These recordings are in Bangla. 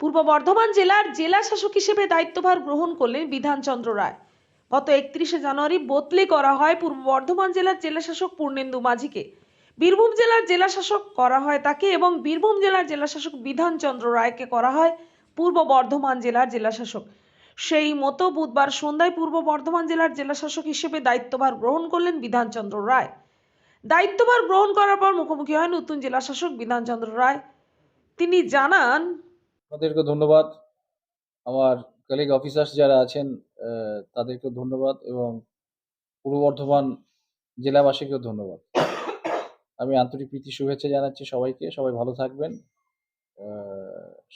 পূর্ব বর্ধমান জেলার জেলা শাসক হিসেবে দায়িত্বভার গ্রহণ করলেন বিধানচন্দ্র রায়। গত একত্রিশে জানুয়ারি বদলি করা হয় পূর্ব বর্ধমান জেলার জেলা শাসক পূর্ণেন্দু মাঝিকে। বীরভূম জেলার জেলা শাসক করা হয় তাকে এবং বীরভূম জেলার জেলা শাসক বিধানচন্দ্র রায়কে করা হয় পূর্ব বর্ধমান জেলার জেলা শাসক। সেই মতো বুধবার সন্ধ্যায় পূর্ব বর্ধমান জেলার জেলা শাসক হিসেবে দায়িত্বভার গ্রহণ করলেন বিধানচন্দ্র রায়। দায়িত্বভার গ্রহণ করার পর মুখোমুখি হয় নতুন জেলা শাসক বিধানচন্দ্র রায়। তিনি জানান তাদেরকে ধন্যবাদ। আমার কলিগ অফিসার্স যারা আছেন আহ, তাদেরকে ধন্যবাদ এবং পূর্ব বর্ধমান জেলাবাসীকেও ধন্যবাদ। আমি আন্তরিক প্রীতি শুভেচ্ছা জানাচ্ছি সবাইকে। সবাই ভালো থাকবেন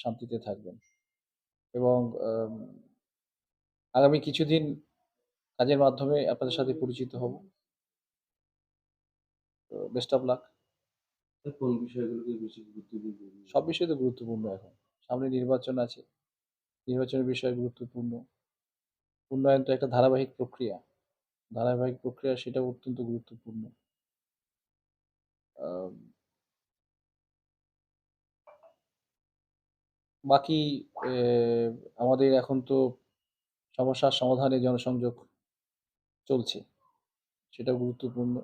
শান্তিতে থাকবেন এবং আগামী কিছুদিন কাজের মাধ্যমে আপনাদের সাথে পরিচিত হব। বেস্ট অফ লাক স্যার, কোন বিষয়গুলোকে বেশি গুরুত্ব সব বিষয় তো গুরুত্বপূর্ণ এখন। সামনে নির্বাচন আছে। নির্বাচনের বিষয় গুরুত্বপূর্ণ। উন্নয়ন তো একটা ধারাবাহিক প্রক্রিয়া। ধারাবাহিক প্রক্রিয়া সেটা অত্যন্ত গুরুত্বপূর্ণ। বাকি আমাদের এখন তো সমস্যার সমাধানে জনসংযোগ চলছে। সেটা গুরুত্বপূর্ণ।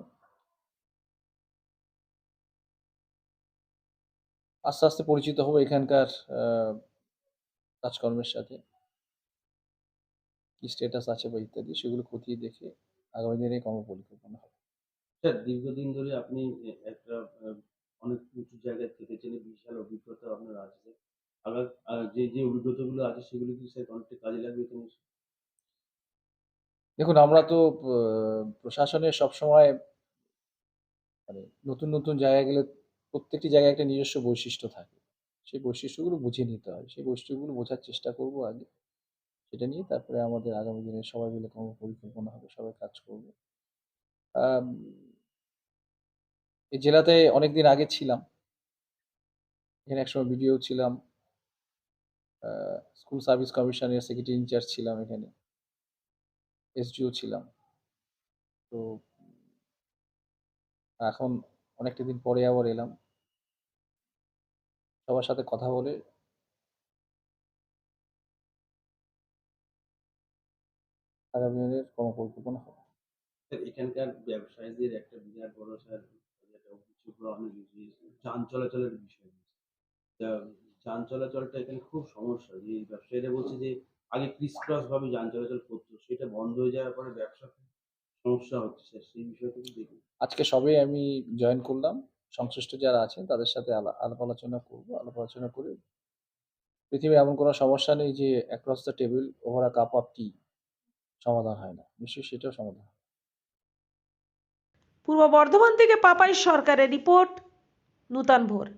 আস্তে আস্তে পরিচিত হব এখানকার কাজকর্মের সাথে। কি স্ট্যাটাস আছে বা ইত্যাদি সেগুলো খতিয়ে দেখে আগামী দিনে কর্মপরিকল্পনা হবে। স্যার দীর্ঘদিন ধরে আপনি একটা অনেক উঁচু জায়গায় থেকেছেন বিশাল অভিজ্ঞতা আপনার আছে। যে যে অভিজ্ঞতাগুলো আছে সেগুলো কি স্যার অনেকটা কাজে লাগবে এখানে? দেখুন আমরা তো প্রশাসনের সবসময় মানে নতুন নতুন জায়গায় গেলে প্রত্যেকটি জায়গায় একটা নিজস্ব বৈশিষ্ট্য থাকে। সেই বৈশিষ্ট্যগুলো বুঝে নিতে হয়। সেই বৈশিষ্ট্যগুলো বোঝার চেষ্টা করব আগে। সেটা নিয়ে তারপরে আমাদের আগামী দিনে সবাই মিলে কোনো কর্মপরিকল্পনা হবে, সবাই কাজ করব। এই জেলাতে অনেকদিন আগে ছিলাম। এখানে একসময় বিডিও ছিলাম। স্কুল সার্ভিস কমিশনের সেক্রেটারি ইনচার্জ ছিলাম এখানে। এসডিও ছিলাম। তো এখন অনেকটা দিন পরে আবার এলাম। সবার সাথে কথা বলে আগামী দিনের কর্মপরিকল্পনা হবে। এখানকার ব্যবসায়ীদের একটা বিরাট বড় স্যার যান চলাচলের বিষয়। যান চলাচলটা এখানে খুব সমস্যা। যে ব্যবসায়ীরা বলছে যে আগে ক্রিস ক্রস ভাবে যান চলাচল করতো, সেটা বন্ধ হয়ে যাওয়ার পরে ব্যবসা খুব সমস্যা হচ্ছে স্যার সেই বিষয়টা দেখুন আজকে সবে আমি জয়েন করলাম। সংশ্লিষ্ট যারা আছেন তাদের সাথে আলা- আলাপ আলোচনা করব। আলাপ আলোচনা করে পৃথিবীর এমন কোনো সমস্যা নেই যে across the table over a cup of tea সমাধান হয় না। নিশ্চয়ই সেটাও সমাধান পূর্ব বর্ধমান থেকে পাপাই সরকারের রিপোর্ট নূতন ভোর।